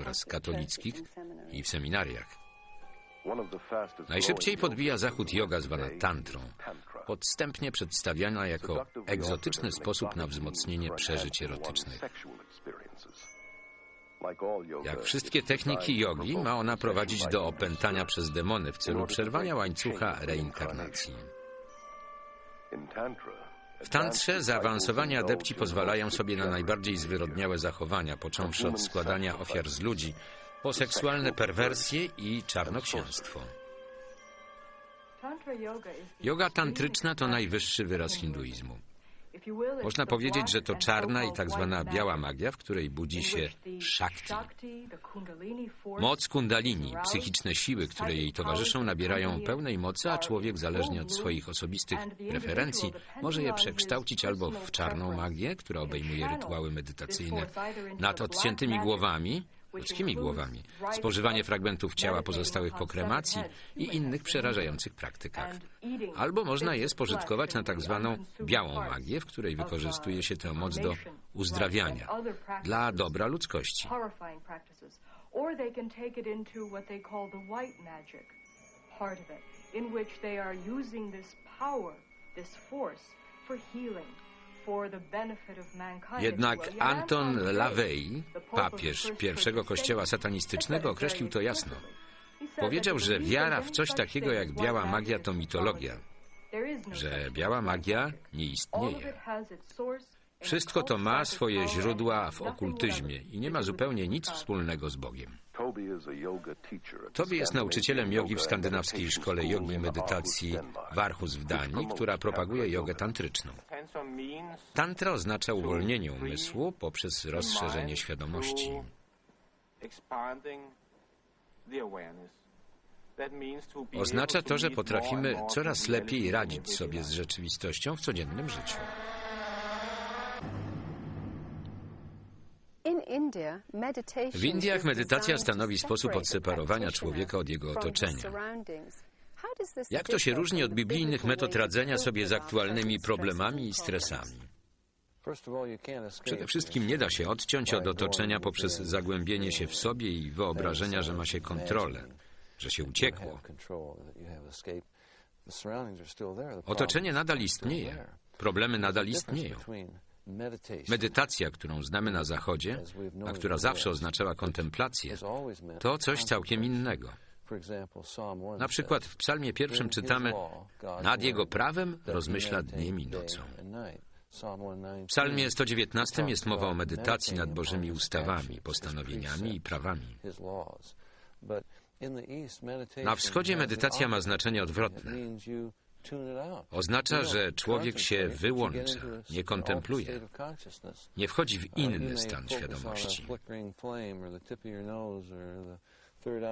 oraz katolickich i w seminariach. Najszybciej podbija zachód yoga zwana tantrą, podstępnie przedstawiana jako egzotyczny sposób na wzmocnienie przeżyć erotycznych. Jak wszystkie techniki jogi, ma ona prowadzić do opętania przez demony w celu przerwania łańcucha reinkarnacji. W tantrze zaawansowani adepci pozwalają sobie na najbardziej zwyrodniałe zachowania, począwszy od składania ofiar z ludzi, po seksualne perwersje i czarnoksięstwo. Yoga tantryczna to najwyższy wyraz hinduizmu. Można powiedzieć, że to czarna i tak zwana biała magia, w której budzi się Shakti. Moc kundalini, psychiczne siły, które jej towarzyszą, nabierają pełnej mocy, a człowiek, zależnie od swoich osobistych preferencji, może je przekształcić albo w czarną magię, która obejmuje rytuały medytacyjne nad odciętymi głowami, ludzkimi głowami, spożywanie fragmentów ciała pozostałych po kremacji i innych przerażających praktykach. Albo można je spożytkować na tak zwaną białą magię, w której wykorzystuje się tę moc do uzdrawiania, dla dobra ludzkości. For healing. Jednak Anton LaVey, papież pierwszego kościoła satanistycznego, określił to jasno. Powiedział, że wiara w coś takiego jak biała magia to mitologia, że biała magia nie istnieje. Wszystko to ma swoje źródła w okultyzmie i nie ma zupełnie nic wspólnego z Bogiem. Tobi jest nauczycielem jogi w skandynawskiej szkole jogi i medytacji Warchus w Danii, która propaguje jogę tantryczną. Tantra oznacza uwolnienie umysłu poprzez rozszerzenie świadomości. Oznacza to, że potrafimy coraz lepiej radzić sobie z rzeczywistością w codziennym życiu. W Indiach medytacja stanowi sposób odseparowania człowieka od jego otoczenia. Jak to się różni od biblijnych metod radzenia sobie z aktualnymi problemami i stresami? Przede wszystkim nie da się odciąć od otoczenia poprzez zagłębienie się w sobie i wyobrażenia, że ma się kontrolę, że się uciekło. Otoczenie nadal istnieje, problemy nadal istnieją. Medytacja, którą znamy na Zachodzie, a która zawsze oznaczała kontemplację, to coś całkiem innego. Na przykład w Psalmie pierwszym czytamy: Nad jego prawem rozmyśla dniem i nocą. W Psalmie 119 jest mowa o medytacji nad Bożymi ustawami, postanowieniami i prawami. Na wschodzie medytacja ma znaczenie odwrotne. Oznacza, że człowiek się wyłącza, nie kontempluje, nie wchodzi w inny stan świadomości.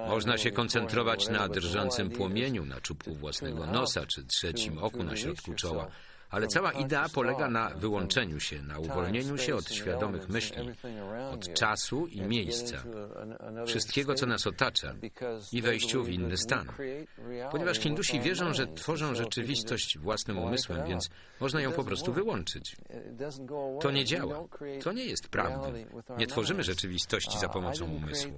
Można się koncentrować na drżącym płomieniu na czubku własnego nosa czy trzecim oku na środku czoła, ale cała idea polega na wyłączeniu się, na uwolnieniu się od świadomych myśli, od czasu i miejsca, wszystkiego, co nas otacza i wejściu w inny stan. Ponieważ Hindusi wierzą, że tworzą rzeczywistość własnym umysłem, więc można ją po prostu wyłączyć. To nie działa. To nie jest prawdą. Nie tworzymy rzeczywistości za pomocą umysłu.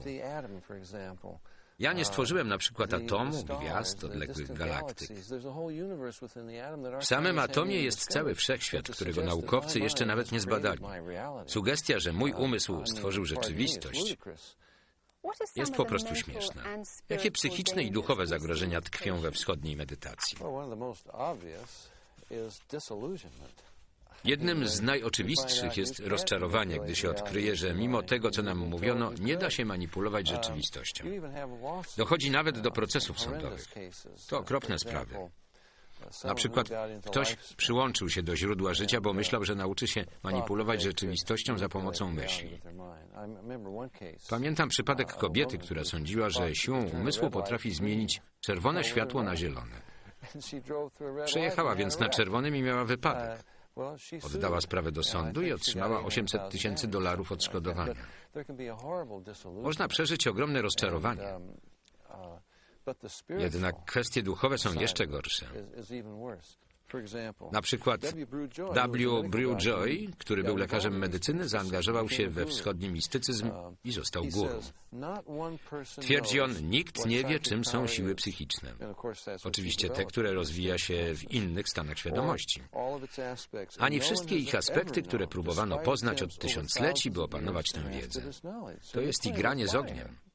Ja nie stworzyłem na przykład atomu, gwiazd, odległych galaktyk. W samym atomie jest cały wszechświat, którego naukowcy jeszcze nawet nie zbadali. Sugestia, że mój umysł stworzył rzeczywistość, jest po prostu śmieszna. Jakie psychiczne i duchowe zagrożenia tkwią we wschodniej medytacji? Jednym z najoczywistszych jest rozczarowanie, gdy się odkryje, że mimo tego, co nam mówiono, nie da się manipulować rzeczywistością. Dochodzi nawet do procesów sądowych. To okropne sprawy. Na przykład ktoś przyłączył się do źródła życia, bo myślał, że nauczy się manipulować rzeczywistością za pomocą myśli. Pamiętam przypadek kobiety, która sądziła, że siłą umysłu potrafi zmienić czerwone światło na zielone. Przejechała więc na czerwonym i miała wypadek. Oddała sprawę do sądu i otrzymała 800 tysięcy dolarów odszkodowania. Można przeżyć ogromne rozczarowanie. Jednak kwestie duchowe są jeszcze gorsze. Na przykład W. Brew Joy, który był lekarzem medycyny, zaangażował się we wschodni mistycyzm i został górą. Twierdzi on, nikt nie wie, czym są siły psychiczne. Oczywiście te, które rozwija się w innych stanach świadomości. Ani wszystkie ich aspekty, które próbowano poznać od tysiącleci, by opanować tę wiedzę. To jest igranie z ogniem.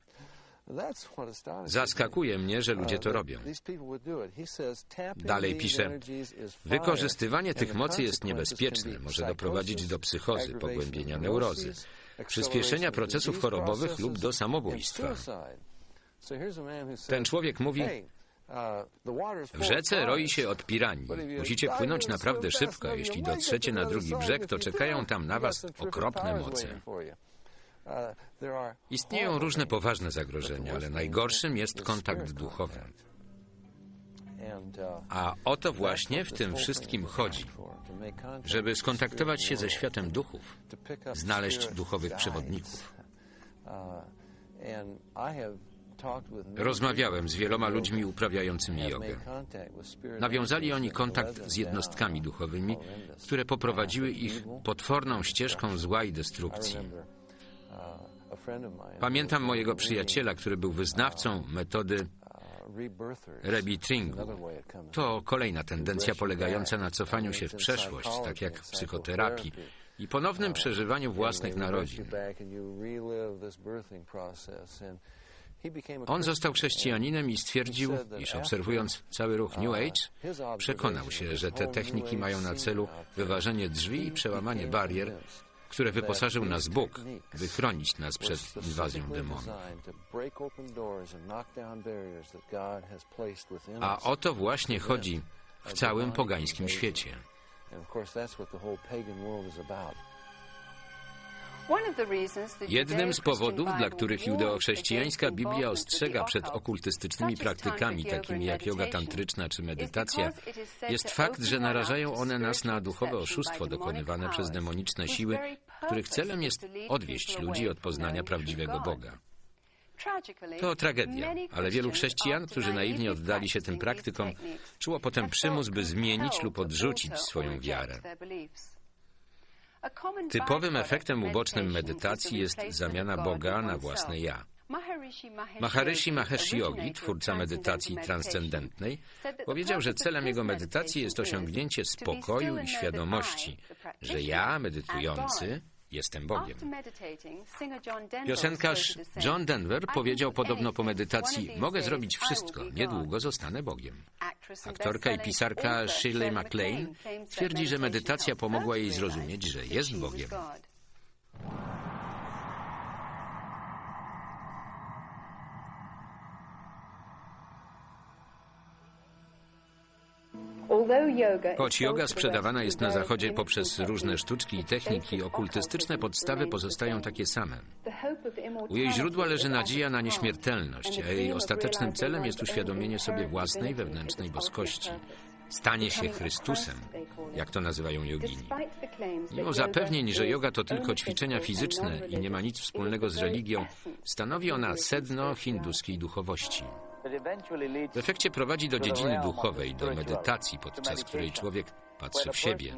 Zaskakuje mnie, że ludzie to robią. Dalej pisze, wykorzystywanie tych mocy jest niebezpieczne, może doprowadzić do psychozy, pogłębienia neurozy, przyspieszenia procesów chorobowych lub do samobójstwa. Ten człowiek mówi, w rzece roi się od piranii. Musicie płynąć naprawdę szybko, jeśli dotrzecie na drugi brzeg, to czekają tam na was okropne moce. Istnieją różne poważne zagrożenia, ale najgorszym jest kontakt duchowy. A o to właśnie w tym wszystkim chodzi. Żeby skontaktować się ze światem duchów, znaleźć duchowych przewodników. Rozmawiałem z wieloma ludźmi uprawiającymi jogę. Nawiązali oni kontakt z jednostkami duchowymi, które poprowadziły ich potworną ścieżką zła i destrukcji. Pamiętam mojego przyjaciela, który był wyznawcą metody rebirthingu. To kolejna tendencja polegająca na cofaniu się w przeszłość, tak jak w psychoterapii, i ponownym przeżywaniu własnych narodzin. On został chrześcijaninem i stwierdził, iż obserwując cały ruch New Age, przekonał się, że te techniki mają na celu wyważenie drzwi i przełamanie barier, które wyposażył nas Bóg, by chronić nas przed inwazją demonów. A o to właśnie chodzi w całym pogańskim świecie. Jednym z powodów, dla których judeochrześcijańska Biblia ostrzega przed okultystycznymi praktykami, takimi jak yoga tantryczna czy medytacja, jest fakt, że narażają one nas na duchowe oszustwo dokonywane przez demoniczne siły, których celem jest odwieść ludzi od poznania prawdziwego Boga. To tragedia, ale wielu chrześcijan, którzy naiwnie oddali się tym praktykom, czuło potem przymus, by zmienić lub odrzucić swoją wiarę. Typowym efektem ubocznym medytacji jest zamiana Boga na własne ja. Maharishi Mahesh Yogi, twórca medytacji transcendentnej, powiedział, że celem jego medytacji jest osiągnięcie spokoju i świadomości, że ja, medytujący, jestem Bogiem. Piosenkarz John Denver powiedział podobno po medytacji: Mogę zrobić wszystko, niedługo zostanę Bogiem. Aktorka i pisarka Shirley MacLaine twierdzi, że medytacja pomogła jej zrozumieć, że jest Bogiem. Choć yoga sprzedawana jest na Zachodzie poprzez różne sztuczki i techniki, okultystyczne podstawy pozostają takie same. U jej źródła leży nadzieja na nieśmiertelność, a jej ostatecznym celem jest uświadomienie sobie własnej wewnętrznej boskości. Stanie się Chrystusem, jak to nazywają jogini. Mimo zapewnień, że yoga to tylko ćwiczenia fizyczne i nie ma nic wspólnego z religią, stanowi ona sedno hinduskiej duchowości. W efekcie prowadzi do dziedziny duchowej, do medytacji, podczas której człowiek patrzy w siebie,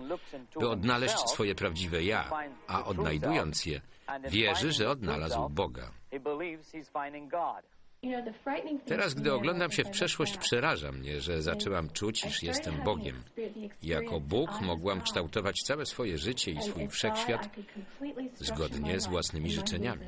by odnaleźć swoje prawdziwe ja, a odnajdując je, wierzy, że odnalazł Boga. Teraz, gdy oglądam się w przeszłość, przeraża mnie, że zaczęłam czuć, iż jestem Bogiem. Jako Bóg mogłam kształtować całe swoje życie i swój wszechświat zgodnie z własnymi życzeniami.